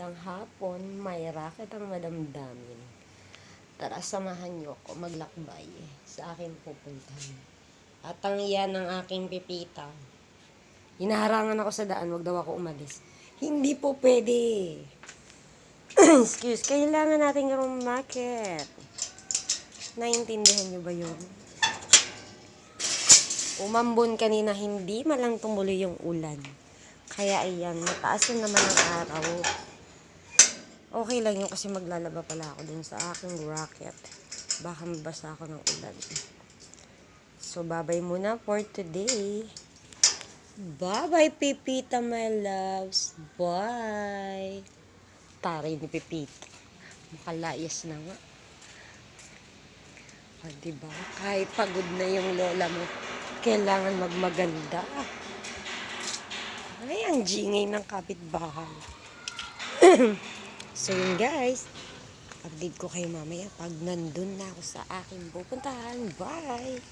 magandang hapon. May racket ang madamdamin. Tara, samahan niyo ako maglakbay sa aking pupuntahan. At ang iyan ng aking pipita. Hinaharangan ako sa daan, wag daw ako umalis. Hindi po pwede. Excuse, kailangan natin rumakit. Naintindihan niyo ba yun? Umambon kanina, hindi malang tumuloy yung ulan. Kaya ayan, mataas na naman ang araw. Okay lang yun kasi maglalaba pala ako dun sa aking rocket. Baka mabasa ako ng ulan. So, babay muna for today. Bye-bye, Pipita, my loves. Bye. Taray ni Pipita. Makalayas na nga. Ah, diba? Kahit pagod na yung lola mo, kailangan magmaganda. Ay, ang jingay ng kapitbahay. so yun guys, update ko kayo mamaya pag nandun na ako sa aking pupuntahan. Bye!